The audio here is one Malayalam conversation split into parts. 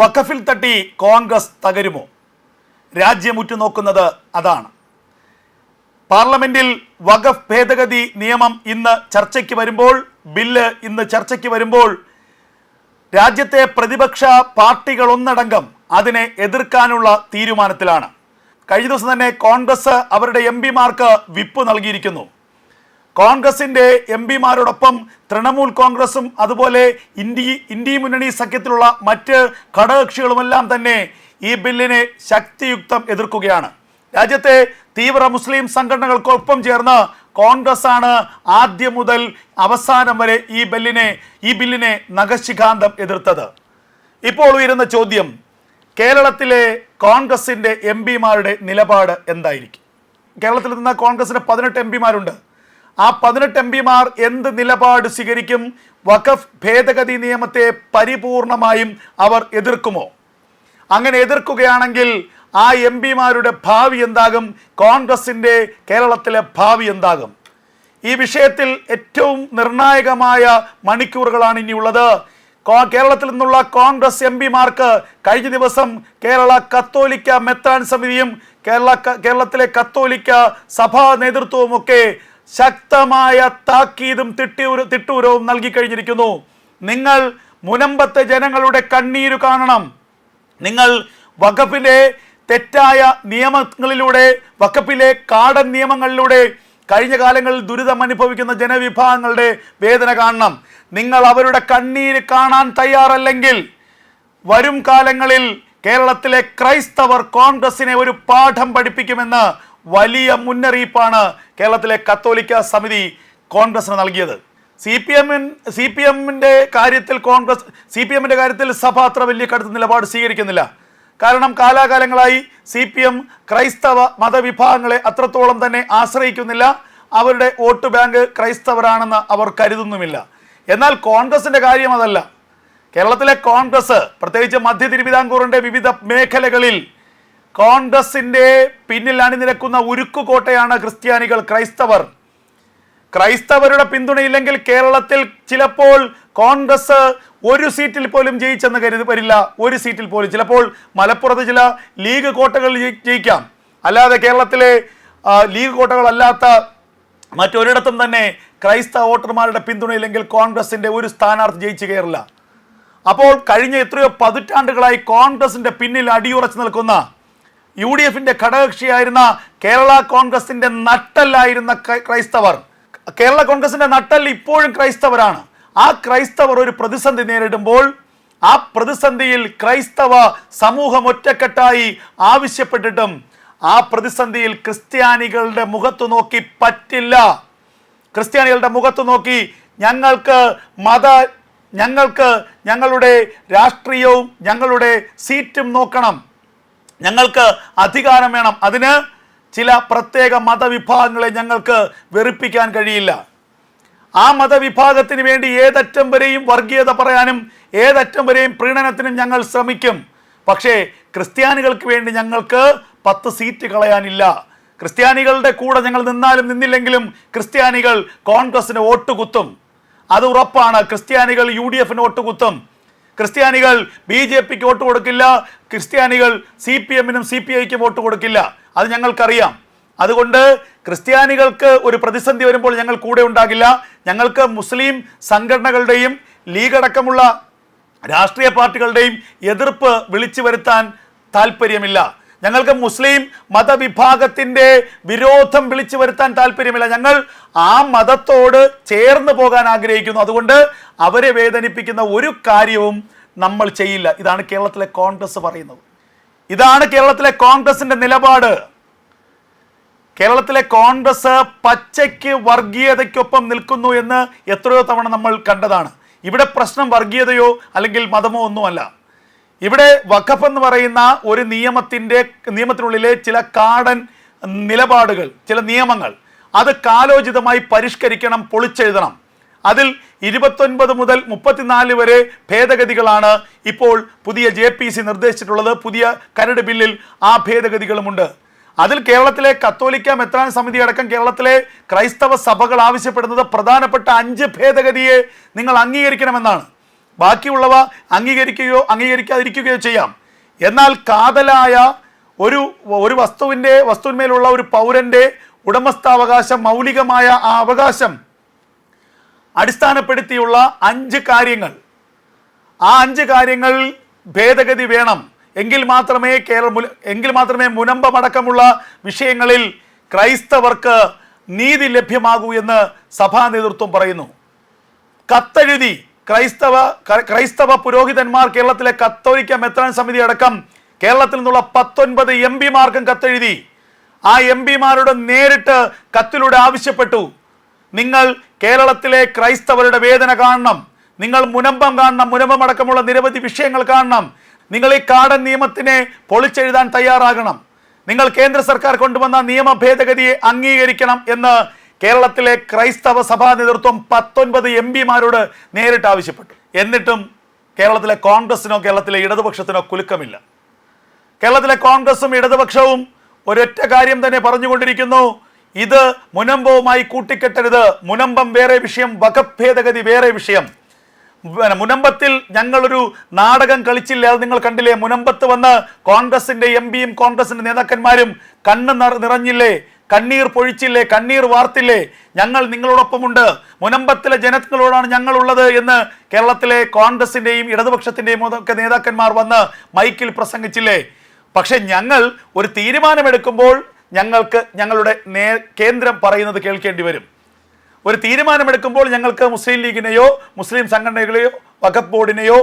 വഖഫിൽ തട്ടി കോൺഗ്രസ് തകരുമോ? രാജ്യം ഉറ്റുനോക്കുന്നത് അതാണ്. പാർലമെന്റിൽ വഖഫ് ഭേദഗതി നിയമം ഇന്ന് ചർച്ചയ്ക്ക് വരുമ്പോൾ ബില്ല് ഇന്ന് ചർച്ചയ്ക്ക് വരുമ്പോൾ രാജ്യത്തെ പ്രതിപക്ഷ പാർട്ടികൾ ഒന്നടങ്കം അതിനെ എതിർക്കാനുള്ള തീരുമാനത്തിലാണ്. കഴിഞ്ഞ ദിവസം തന്നെ കോൺഗ്രസ് അവരുടെ എം പിമാർക്ക് വിപ്പ് നൽകിയിരിക്കുന്നു. കോൺഗ്രസിന്റെ എം പിമാരോടൊപ്പം തൃണമൂൽ കോൺഗ്രസും അതുപോലെ ഇന്ത്യ ഇന്ത്യ മുന്നണി സഖ്യത്തിലുള്ള മറ്റ് ഘടകകക്ഷികളുമെല്ലാം തന്നെ ഈ ബില്ലിനെ ശക്തിയുക്തം എതിർക്കുകയാണ്. രാജ്യത്തെ തീവ്ര മുസ്ലിം സംഘടനകൾക്കൊപ്പം ചേർന്ന് കോൺഗ്രസ് ആണ് ആദ്യം മുതൽ അവസാനം വരെ ഈ ബില്ലിനെ ഈ ബില്ലിനെ നഖശിഖാന്തം എതിർത്തത്. ഇപ്പോൾ ഉയരുന്ന ചോദ്യം കേരളത്തിലെ കോൺഗ്രസിന്റെ എം പിമാരുടെ നിലപാട് എന്തായിരിക്കും? കേരളത്തിൽ നിന്ന് കോൺഗ്രസിന് പതിനെട്ട് എം പിമാരുണ്ട്. ആ പതിനെട്ട് എം പിമാർ എന്ത് നിലപാട് സ്വീകരിക്കും? വഖഫ് ഭേദഗതി നിയമത്തെ പരിപൂർണമായും അവർ എതിർക്കുമോ? അങ്ങനെ എതിർക്കുകയാണെങ്കിൽ ആ എം പിമാരുടെ ഭാവി എന്താകും? കോൺഗ്രസിന്റെ കേരളത്തിലെ ഭാവി എന്താകും? ഈ വിഷയത്തിൽ ഏറ്റവും നിർണായകമായ മണിക്കൂറുകളാണ് ഇനിയുള്ളത്. കേരളത്തിൽ നിന്നുള്ള കോൺഗ്രസ് എം പിമാർക്ക് കഴിഞ്ഞ ദിവസം കേരള കത്തോലിക്ക മെത്രാൻ സമിതിയും കേരള കേരളത്തിലെ കത്തോലിക്ക സഭാ നേതൃത്വവുമൊക്കെ ശക്തമായ താക്കീതും തിട്ടൂര തിട്ടൂരവും നൽകി കഴിഞ്ഞിരിക്കുന്നു. നിങ്ങൾ മുനമ്പത്തെ ജനങ്ങളുടെ കണ്ണീര് കാണണം. നിങ്ങൾ വഖഫിലെ തെറ്റായ നിയമങ്ങളിലൂടെ വഖഫിലെ കാടൻ നിയമങ്ങളിലൂടെ കഴിഞ്ഞ കാലങ്ങളിൽ ദുരിതം അനുഭവിക്കുന്ന ജനവിഭാഗങ്ങളുടെ വേദന കാണണം. നിങ്ങൾ അവരുടെ കണ്ണീര് കാണാൻ തയ്യാറല്ലെങ്കിൽ വരും കാലങ്ങളിൽ കേരളത്തിലെ ക്രൈസ്തവർ കോൺഗ്രസിനെ ഒരു പാഠം പഠിപ്പിക്കുമെന്ന് വലിയ മുന്നറിയിപ്പാണ് കേരളത്തിലെ കത്തോലിക്ക സമിതി കോൺഗ്രസിന് നൽകിയത്. സി പി എമ്മിൻ സി പി എമ്മിന്റെ കാര്യത്തിൽ കോൺഗ്രസ് സി പി എമ്മിന്റെ കാര്യത്തിൽ സഭ അത്ര വലിയ കടുത്ത നിലപാട് സ്വീകരിക്കുന്നില്ല. കാരണം കാലാകാലങ്ങളായി സി പി എം ക്രൈസ്തവ മതവിഭാഗങ്ങളെ അത്രത്തോളം തന്നെ ആശ്രയിക്കുന്നില്ല. അവരുടെ വോട്ട് ബാങ്ക് ക്രൈസ്തവരാണെന്ന് അവർ കരുതുന്നുമില്ല. എന്നാൽ കോൺഗ്രസിന്റെ കാര്യം അതല്ല. കേരളത്തിലെ കോൺഗ്രസ് പ്രത്യേകിച്ച് മധ്യ തിരുവിതാംകൂറിന്റെ വിവിധ മേഖലകളിൽ കോൺഗ്രസിന്റെ പിന്നിൽ അണിനിരക്കുന്ന ഉരുക്കുകോട്ടയാണ് ക്രിസ്ത്യാനികൾ ക്രൈസ്തവർ. ക്രൈസ്തവരുടെ പിന്തുണയില്ലെങ്കിൽ കേരളത്തിൽ ചിലപ്പോൾ കോൺഗ്രസ് ഒരു സീറ്റിൽ പോലും ജയിച്ചെന്ന് കരുതി വരില്ല. ഒരു സീറ്റിൽ പോലും. ചിലപ്പോൾ മലപ്പുറത്ത് ചില ലീഗ് കോട്ടകളിൽ ജയിക്കാം. അല്ലാതെ കേരളത്തിലെ ലീഗ് കോട്ടകളല്ലാത്ത മറ്റൊരിടത്തും തന്നെ ക്രൈസ്തവ വോട്ടർമാരുടെ പിന്തുണയില്ലെങ്കിൽ കോൺഗ്രസിന്റെ ഒരു സ്ഥാനാർത്ഥി ജയിച്ചു കയറില്ല. അപ്പോൾ കഴിഞ്ഞ എത്രയോ പതിറ്റാണ്ടുകളായി കോൺഗ്രസിന്റെ പിന്നിൽ അടിയുറച്ചു നിൽക്കുന്ന യു ഡി എഫിന്റെ ഘടകകക്ഷിയായിരുന്ന കേരള കോൺഗ്രസിന്റെ നട്ടല്ലായിരുന്ന ക്രൈസ്തവർ. കേരള കോൺഗ്രസിന്റെ നട്ടൽ ഇപ്പോഴും ക്രൈസ്തവരാണ്. ആ ക്രൈസ്തവർ ഒരു പ്രതിസന്ധി നേരിടുമ്പോൾ ആ പ്രതിസന്ധിയിൽ ക്രൈസ്തവ സമൂഹം ഒറ്റക്കെട്ടായി ആവശ്യപ്പെട്ടിട്ടും ആ പ്രതിസന്ധിയിൽ ക്രിസ്ത്യാനികളുടെ മുഖത്ത് നോക്കി പറ്റില്ല. ക്രിസ്ത്യാനികളുടെ മുഖത്ത് നോക്കി ഞങ്ങൾക്ക് മത ഞങ്ങൾക്ക് ഞങ്ങളുടെ രാഷ്ട്രീയവും ഞങ്ങളുടെ സീറ്റും നോക്കണം. ഞങ്ങൾക്ക് അധികാരം വേണം. അതിന് ചില പ്രത്യേക മതവിഭാഗങ്ങളെ ഞങ്ങൾക്ക് വെറുപ്പിക്കാൻ കഴിയില്ല. ആ മതവിഭാഗത്തിന് വേണ്ടി ഏതറ്റം വരെയും വർഗീയത പറയാനും ഏതറ്റം വരെയും പ്രീണനത്തിനും ഞങ്ങൾ ശ്രമിക്കും. പക്ഷേ ക്രിസ്ത്യാനികൾക്ക് വേണ്ടി ഞങ്ങൾക്ക് പത്ത് സീറ്റ് കളയാനില്ല. ക്രിസ്ത്യാനികളുടെ കൂടെ ഞങ്ങൾ നിന്നാലും നിന്നില്ലെങ്കിലും ക്രിസ്ത്യാനികൾ കോൺഗ്രസിന് വോട്ട് കുത്തും. അത് ഉറപ്പാണ്. ക്രിസ്ത്യാനികൾ യു ഡി എഫിന് വോട്ട് കുത്തും. ക്രിസ്ത്യാനികൾ ബി ജെ പിക്ക് വോട്ട് കൊടുക്കില്ല. ക്രിസ്ത്യാനികൾ സി പി എമ്മിനും സി പി ഐക്കും വോട്ട് കൊടുക്കില്ല. അത് ഞങ്ങൾക്കറിയാം. അതുകൊണ്ട് ക്രിസ്ത്യാനികൾക്ക് ഒരു പ്രതിസന്ധി വരുമ്പോൾ ഞങ്ങൾ കൂടെ ഉണ്ടാകില്ല. ഞങ്ങൾക്ക് മുസ്ലിം സംഘടനകളുടെയും ലീഗ് അടക്കമുള്ള രാഷ്ട്രീയ പാർട്ടികളുടെയും എതിർപ്പ് വിളിച്ചു വരുത്താൻ താല്പര്യമില്ല ഞങ്ങൾക്ക് മുസ്ലിം മതവിഭാഗത്തിന്റെ വിരോധം വിളിച്ചു വരുത്താൻ താല്പര്യമില്ല ഞങ്ങൾ ആ മതത്തോട് ചേർന്ന് പോകാൻ ആഗ്രഹിക്കുന്നു. അതുകൊണ്ട് അവരെ വേദനിപ്പിക്കുന്ന ഒരു കാര്യവും നമ്മൾ ചെയ്യില്ല. ഇതാണ് കേരളത്തിലെ കോൺഗ്രസ് പറയുന്നത്. ഇതാണ് കേരളത്തിലെ കോൺഗ്രസിന്റെ നിലപാട്. കേരളത്തിലെ കോൺഗ്രസ് പച്ചയ്ക്ക് വർഗീയതയ്ക്കൊപ്പം നിൽക്കുന്നു എന്ന് എത്രയോ തവണ നമ്മൾ കണ്ടതാണ്. ഇവിടെ പ്രശ്നം വർഗീയതയോ അല്ലെങ്കിൽ മതമോ ഒന്നുമല്ല. ഇവിടെ വഖഫ് എന്ന് പറയുന്ന ഒരു നിയമത്തിന്റെ നിയമത്തിനുള്ളിലെ ചില കാടൻ നിലപാടുകൾ ചില നിയമങ്ങൾ അത് കാലോചിതമായി പരിഷ്കരിക്കണം പൊളിച്ചെഴുതണം. അതിൽ ഇരുപത്തൊൻപത് മുതൽ മുപ്പത്തിനാല് വരെ ഭേദഗതികളാണ് ഇപ്പോൾ പുതിയ ജെ പി സി നിർദ്ദേശിച്ചിട്ടുള്ളത്. പുതിയ കരട് ബില്ലിൽ ആ ഭേദഗതികളുമുണ്ട്. അതിൽ കേരളത്തിലെ കത്തോലിക്ക മെത്രാൻ സമിതി അടക്കം കേരളത്തിലെ ക്രൈസ്തവ സഭകൾ ആവശ്യപ്പെടുന്നത് പ്രധാനപ്പെട്ട അഞ്ച് ഭേദഗതിയെ നിങ്ങൾ അംഗീകരിക്കണമെന്നാണ്. ബാക്കിയുള്ളവ അംഗീകരിക്കുകയോ അംഗീകരിക്കാതിരിക്കുകയോ ചെയ്യാം. എന്നാൽ കാതലായ ഒരു ഒരു വസ്തുവിന്റെ വസ്തുവിന്മേലുള്ള ഒരു പൗരന്റെ ഉടമസ്ഥാവകാശം മൗലികമായ ആ അവകാശം അടിസ്ഥാനപ്പെടുത്തിയുള്ള അഞ്ച് കാര്യങ്ങൾ. ആ അഞ്ച് കാര്യങ്ങൾ ഭേദഗതി വേണം. എങ്കിൽ മാത്രമേ കേരള എങ്കിൽ മാത്രമേ മുനമ്പമടക്കമുള്ള വിഷയങ്ങളിൽ ക്രൈസ്തവർക്ക് നീതി ലഭ്യമാകൂ എന്ന് സഭാ നേതൃത്വം പറയുന്നു. കത്തെഴുതി ക്രൈസ്തവ ക്രൈസ്തവ പുരോഹിതന്മാർ കേരളത്തിലെ കത്തോലിക്ക മെത്രാൻ സമിതി അടക്കം കേരളത്തിൽ നിന്നുള്ള പത്തൊൻപത് എം പിമാർക്കും കത്തെഴുതി. ആ എം പിമാരോട് നേരിട്ട് കത്തിലൂടെ ആവശ്യപ്പെട്ടു. നിങ്ങൾ കേരളത്തിലെ ക്രൈസ്തവരുടെ വേദന കാണണം. നിങ്ങൾ മുനമ്പം കാണണം. മുനമ്പം അടക്കമുള്ള നിരവധി വിഷയങ്ങൾ കാണണം. നിങ്ങൾ ഈ കാടൻ നിയമത്തിനെ പൊളിച്ചെഴുതാൻ തയ്യാറാകണം. നിങ്ങൾ കേന്ദ്ര സർക്കാർ കൊണ്ടുവന്ന നിയമ ഭേദഗതിയെ അംഗീകരിക്കണം എന്ന് കേരളത്തിലെ ക്രൈസ്തവ സഭാ നേതൃത്വം പത്തൊൻപത് എം പിമാരോട് നേരിട്ട് ആവശ്യപ്പെട്ടു. എന്നിട്ടും കേരളത്തിലെ കോൺഗ്രസിനോ കേരളത്തിലെ ഇടതുപക്ഷത്തിനോ കുലുക്കമില്ല. കേരളത്തിലെ കോൺഗ്രസും ഇടതുപക്ഷവും ഒരൊറ്റ കാര്യം തന്നെ പറഞ്ഞുകൊണ്ടിരിക്കുന്നു. ഇത് മുനമ്പവുമായി കൂട്ടിക്കെട്ടരുത്. മുനമ്പം വേറെ വിഷയം വകഭേദഗതി വേറെ വിഷയം. മുനമ്പത്തിൽ ഞങ്ങളൊരു നാടകം കളിച്ചില്ല? അത് നിങ്ങൾ കണ്ടില്ലേ? മുനമ്പത്ത് വന്ന് കോൺഗ്രസിന്റെ എം പിയും കോൺഗ്രസിന്റെ നേതാക്കന്മാരും കണ്ണ് നിറഞ്ഞില്ലേ? കണ്ണീർ പൊഴിച്ചില്ലേ? കണ്ണീർ വാർത്തില്ലേ? ഞങ്ങൾ നിങ്ങളോടൊപ്പമുണ്ട്. മുനമ്പത്തിലെ ജനങ്ങളോടാണ് ഞങ്ങളുള്ളത് എന്ന് കേരളത്തിലെ കോൺഗ്രസിന്റെയും ഇടതുപക്ഷത്തിന്റെയും ഒക്കെ നേതാക്കന്മാർ വന്ന് മൈക്കിൽ പ്രസംഗിച്ചില്ലേ? പക്ഷെ ഞങ്ങൾ ഒരു തീരുമാനമെടുക്കുമ്പോൾ ഞങ്ങൾക്ക് ഞങ്ങളുടെ നേ കേന്ദ്രം പറയുന്നത് കേൾക്കേണ്ടി വരും. ഒരു തീരുമാനമെടുക്കുമ്പോൾ ഞങ്ങൾക്ക് മുസ്ലിം ലീഗിനെയോ മുസ്ലിം സംഘടനകളെയോ വഖഫ് ബോർഡിനെയോ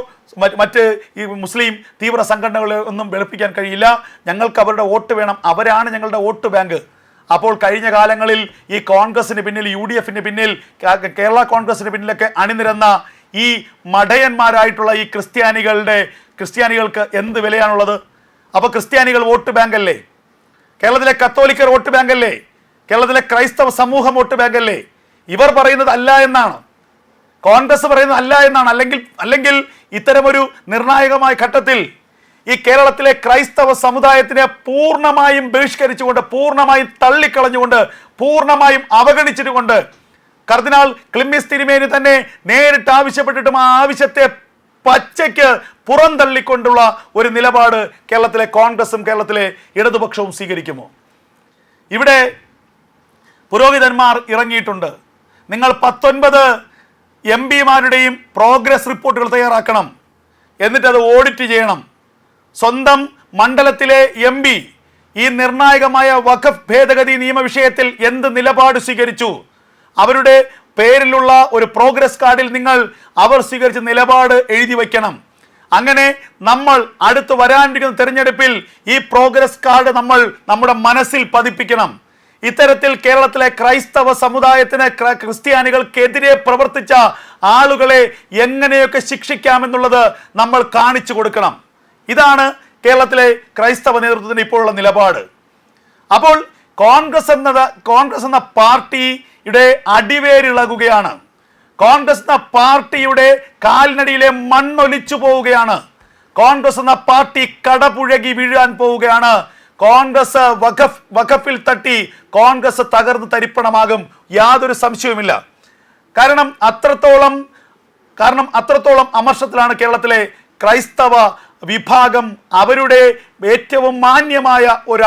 മറ്റ് ഈ മുസ്ലിം തീവ്ര സംഘടനകളെയോ ഒന്നും വെളുപ്പിക്കാൻ കഴിയില്ല. ഞങ്ങൾക്ക് അവരുടെ വോട്ട് വേണം. അവരാണ് ഞങ്ങളുടെ വോട്ട് ബാങ്ക്. അപ്പോൾ കഴിഞ്ഞ കാലങ്ങളിൽ ഈ കോൺഗ്രസിന് പിന്നിൽ യു ഡി എഫിന് പിന്നിൽ കേരള കോൺഗ്രസിന് പിന്നിലൊക്കെ അണിനിരന്ന ഈ മടയന്മാരായിട്ടുള്ള ഈ ക്രിസ്ത്യാനികളുടെ ക്രിസ്ത്യാനികൾക്ക് എന്ത് വിലയാണുള്ളത്? അപ്പോൾ ക്രിസ്ത്യാനികൾ വോട്ട് ബാങ്ക് അല്ലേ കേരളത്തിലെ കത്തോലിക്കർ വോട്ട് ബാങ്ക് അല്ലേ കേരളത്തിലെ ക്രൈസ്തവ സമൂഹം വോട്ട് ബാങ്ക് അല്ലേ ഇവർ പറയുന്നത് അല്ല എന്നാണ്. കോൺഗ്രസ് പറയുന്നത് അല്ല എന്നാണ്. അല്ലെങ്കിൽ അല്ലെങ്കിൽ ഇത്തരമൊരു നിർണായകമായ ഘട്ടത്തിൽ ഈ കേരളത്തിലെ ക്രൈസ്തവ സമുദായത്തിനെ പൂർണമായും ബഹിഷ്കരിച്ചുകൊണ്ട് പൂർണമായും തള്ളിക്കളഞ്ഞുകൊണ്ട് പൂർണമായും അവഗണിച്ചിട്ടുകൊണ്ട് കർദിനാൾ ക്ലിമ്മിസ് തിരുമേനി തന്നെ നേരിട്ട് ആവശ്യപ്പെട്ടിട്ടും ആ ആവശ്യത്തെ പച്ചയ്ക്ക് പുറന്തള്ളിക്കൊണ്ടുള്ള ഒരു നിലപാട് കേരളത്തിലെ കോൺഗ്രസും കേരളത്തിലെ ഇടതുപക്ഷവും സ്വീകരിക്കുമോ? ഇവിടെ പുരോഹിതന്മാർ ഇറങ്ങിയിട്ടുണ്ട്. നിങ്ങൾ പത്തൊൻപത് എം പിമാരുടെയും പ്രോഗ്രസ് റിപ്പോർട്ടുകൾ തയ്യാറാക്കണം. എന്നിട്ടത് ഓഡിറ്റ് ചെയ്യണം. സ്വന്തം മണ്ഡലത്തിലെ എം പി ഈ നിർണായകമായ വഖഫ് ഭേദഗതി നിയമവിഷയത്തിൽ എന്ത് നിലപാട് സ്വീകരിച്ചു? അവരുടെ പേരിലുള്ള ഒരു പ്രോഗ്രസ് കാർഡിൽ നിങ്ങൾ അവർ സ്വീകരിച്ച നിലപാട് എഴുതി വയ്ക്കണം അങ്ങനെ നമ്മൾ അടുത്ത് വരാനിരിക്കുന്ന തിരഞ്ഞെടുപ്പിൽ ഈ പ്രോഗ്രസ് കാർഡ് നമ്മൾ നമ്മുടെ മനസ്സിൽ പതിപ്പിക്കണം. ഇത്തരത്തിൽ കേരളത്തിലെ ക്രൈസ്തവ സമുദായത്തിന് ക്ര- ക്രിസ്ത്യാനികൾക്കെതിരെ പ്രവർത്തിച്ച ആളുകളെ എങ്ങനെയൊക്കെ ശിക്ഷിക്കാമെന്നുള്ളത് നമ്മൾ കാണിച്ചു കൊടുക്കണം. ഇതാണ് കേരളത്തിലെ ക്രൈസ്തവ നേതൃത്വത്തിന് ഇപ്പോഴുള്ള നിലപാട്. അപ്പോൾ കോൺഗ്രസ് എന്നത് കോൺഗ്രസ് എന്ന പാർട്ടിയുടെ അടിവേരിളകുകയാണ് കോൺഗ്രസ് എന്ന പാർട്ടിയുടെ കാലിനടിയിലെ മണ്ണൊലിച്ചു പോവുകയാണ്. കോൺഗ്രസ് എന്ന പാർട്ടി കടപുഴകി വീഴാൻ പോവുകയാണ്. കോൺഗ്രസ് വഖഫ് വഖഫിൽ തട്ടി കോൺഗ്രസ് തകർന്ന് തരിപ്പണമാകും. യാതൊരു സംശയവുമില്ല. കാരണം അത്രത്തോളം കാരണം അത്രത്തോളം അമർഷത്തിലാണ് കേരളത്തിലെ ക്രൈസ്തവ വിഭാഗം അവരുടെ ഏറ്റവും മാന്യമായ ഒരു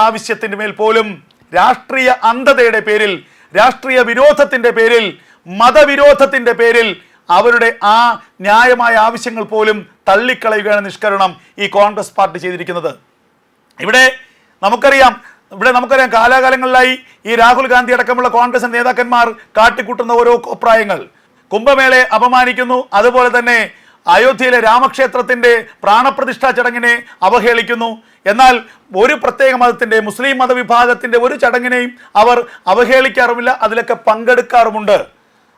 മേൽ പോലും രാഷ്ട്രീയ അന്ധതയുടെ പേരിൽ രാഷ്ട്രീയ വിരോധത്തിന്റെ പേരിൽ മതവിരോധത്തിന്റെ പേരിൽ അവരുടെ ആ ന്യായമായ ആവശ്യങ്ങൾ പോലും തള്ളിക്കളയുകയാണ് നിഷ്കരണം ഈ കോൺഗ്രസ് പാർട്ടി ചെയ്തിരിക്കുന്നത്. ഇവിടെ നമുക്കറിയാം ഇവിടെ നമുക്കറിയാം കാലാകാലങ്ങളിലായി ഈ രാഹുൽ ഗാന്ധി അടക്കമുള്ള കോൺഗ്രസ് നേതാക്കന്മാർ കാട്ടിക്കൂട്ടുന്ന ഓരോ അഭിപ്രായങ്ങൾ. കുംഭമേളയെ അപമാനിക്കുന്നു അതുപോലെ തന്നെ അയോധ്യയിലെ രാമക്ഷേത്രത്തിന്റെ പ്രാണപ്രതിഷ്ഠാ ചടങ്ങിനെ അവഹേളിക്കുന്നു. എന്നാൽ ഒരു പ്രത്യേക മതത്തിന്റെ മുസ്ലിം മതവിഭാഗത്തിന്റെ ഒരു ചടങ്ങിനെയും അവർ അവഹേളിക്കാറുമില്ല അതിലൊക്കെ പങ്കെടുക്കാറുമുണ്ട്.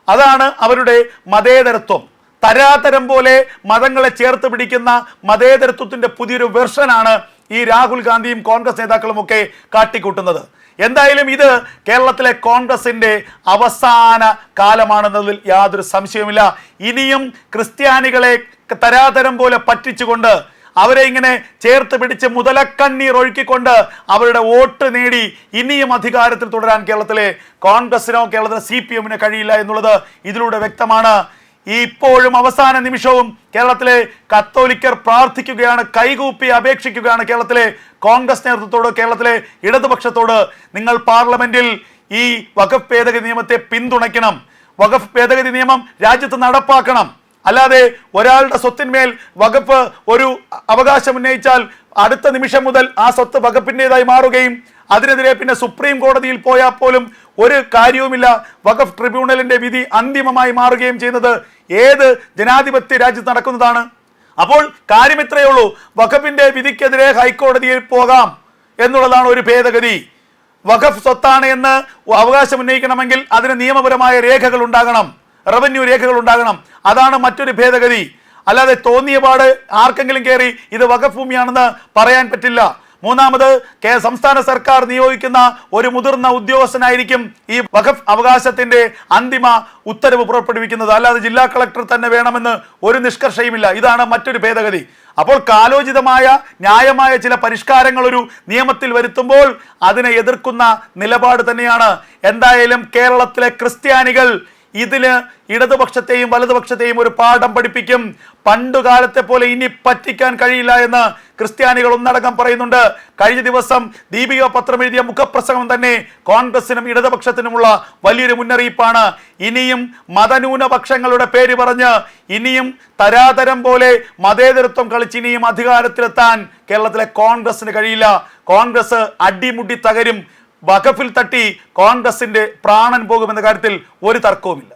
അതാണ് അവരുടെ മതേതരത്വം. തരാതരം പോലെ മതങ്ങളെ ചേർത്ത് പിടിക്കുന്ന മതേതരത്വത്തിന്റെ പുതിയൊരു വെർഷനാണ് ഈ രാഹുൽ ഗാന്ധിയും കോൺഗ്രസ് നേതാക്കളും ഒക്കെ കാട്ടിക്കൂട്ടുന്നത്. എന്തായാലും ഇത് കേരളത്തിലെ കോൺഗ്രസിന്റെ അവസാന കാലമാണെന്നതിൽ യാതൊരു സംശയവുമില്ല. ഇനിയും ക്രിസ്ത്യാനികളെ തരാതരം പോലെ പറ്റിച്ചുകൊണ്ട് അവരെ ഇങ്ങനെ ചേർത്ത് പിടിച്ച് മുതലക്കണ്ണീർ ഒഴുക്കിക്കൊണ്ട് അവരുടെ വോട്ട് നേടി ഇനിയും അധികാരത്തിൽ തുടരാൻ കേരളത്തിലെ കോൺഗ്രസിനോ കേരളത്തിലെ സി പി എമ്മിനോ കഴിയില്ല എന്നുള്ളത് ഇതിലൂടെ വ്യക്തമാണ്. ഇപ്പോഴും അവസാന നിമിഷവും കേരളത്തിലെ കത്തോലിക്കർ പ്രാർത്ഥിക്കുകയാണ് കൈകൂപ്പി അപേക്ഷിക്കുകയാണ് കേരളത്തിലെ കോൺഗ്രസ് നേതൃത്വത്തോട് കേരളത്തിലെ ഇടതുപക്ഷത്തോട്. നിങ്ങൾ പാർലമെന്റിൽ ഈ വഖഫ് ഭേദഗതി നിയമത്തെ പിന്തുണയ്ക്കണം. വഖഫ് ഭേദഗതി നിയമം രാജ്യത്ത് നടപ്പാക്കണം. അല്ലാതെ ഒരാളുടെ സ്വത്തിന്മേൽ വകുപ്പ് ഒരു അവകാശം ഉന്നയിച്ചാൽ അടുത്ത നിമിഷം മുതൽ ആ സ്വത്ത് വകുപ്പിന്റെതായി മാറുകയും അതിനെതിരെ പിന്നെ സുപ്രീം കോടതിയിൽ പോയാൽ പോലും ഒരു കാര്യവുമില്ല. വഖഫ് ട്രിബ്യൂണലിന്റെ വിധി അന്തിമമായി മാറുകയും ചെയ്യുന്നത് ഏത് ജനാധിപത്യ രാജ്യത്ത് നടക്കുന്നതാണ്? അപ്പോൾ കാര്യം ഇത്രയേ ഉള്ളൂ. വഖഫിന്റെ വിധിക്കെതിരെ ഹൈക്കോടതിയിൽ പോകാം എന്നുള്ളതാണ് ഒരു ഭേദഗതി. വഖഫ് സ്വത്താണ് എന്ന് അവകാശം ഉന്നയിക്കണമെങ്കിൽ അതിന് നിയമപരമായ രേഖകൾ ഉണ്ടാകണം. റവന്യൂ രേഖകൾ ഉണ്ടാകണം. അതാണ് മറ്റൊരു ഭേദഗതി. അല്ലാതെ തോന്നിയ പാട് ആർക്കെങ്കിലും കയറി ഇത് വകഭൂമിയാണെന്ന് ഭൂമിയാണെന്ന് പറയാൻ പറ്റില്ല. മൂന്നാമത് കെ സംസ്ഥാന സർക്കാർ നിയോഗിക്കുന്ന ഒരു മുതിർന്ന ഉദ്യോഗസ്ഥനായിരിക്കും ഈ വഖഫ് അവകാശത്തിന്റെ അന്തിമ ഉത്തരവ് പുറപ്പെടുവിക്കുന്നത്. അല്ലാതെ ജില്ലാ കളക്ടർ തന്നെ വേണമെന്ന് ഒരു നിഷ്കർഷയുമില്ല. ഇതാണ് മറ്റൊരു ഭേദഗതി. അപ്പോൾ കാലോചിതമായ ന്യായമായ ചില പരിഷ്കാരങ്ങൾ ഒരു നിയമത്തിൽ വരുത്തുമ്പോൾ അതിനെ എതിർക്കുന്ന നിലപാട് തന്നെയാണ്. എന്തായാലും കേരളത്തിലെ ക്രിസ്ത്യാനികൾ ഇതിന് ഇടതുപക്ഷത്തെയും വലതുപക്ഷത്തെയും ഒരു പാഠം പഠിപ്പിക്കും. പണ്ടുകാലത്തെ പോലെ ഇനി പറ്റിക്കാൻ കഴിയില്ല എന്ന് ക്രിസ്ത്യാനികൾ ഒന്നടങ്കം പറയുന്നുണ്ട്. കഴിഞ്ഞ ദിവസം ദീപിക പത്രം എഴുതിയ മുഖപ്രസംഗം തന്നെ കോൺഗ്രസിനും ഇടതുപക്ഷത്തിനുമുള്ള വലിയൊരു മുന്നറിയിപ്പാണ്. ഇനിയും മതന്യൂനപക്ഷങ്ങളുടെ പേര് പറഞ്ഞ് ഇനിയും തരാതരം പോലെ മതേതരത്വം കളിച്ച് ഇനിയും അധികാരത്തിലെത്താൻ കേരളത്തിലെ കോൺഗ്രസിന് കഴിയില്ല. കോൺഗ്രസ് അടിമുടി തകരും. വഖഫിൽ തട്ടി കോൺഗ്രസിന്റെ പ്രാണൻ പോകുമെന്ന കാര്യത്തിൽ ഒരു തർക്കവുമില്ല.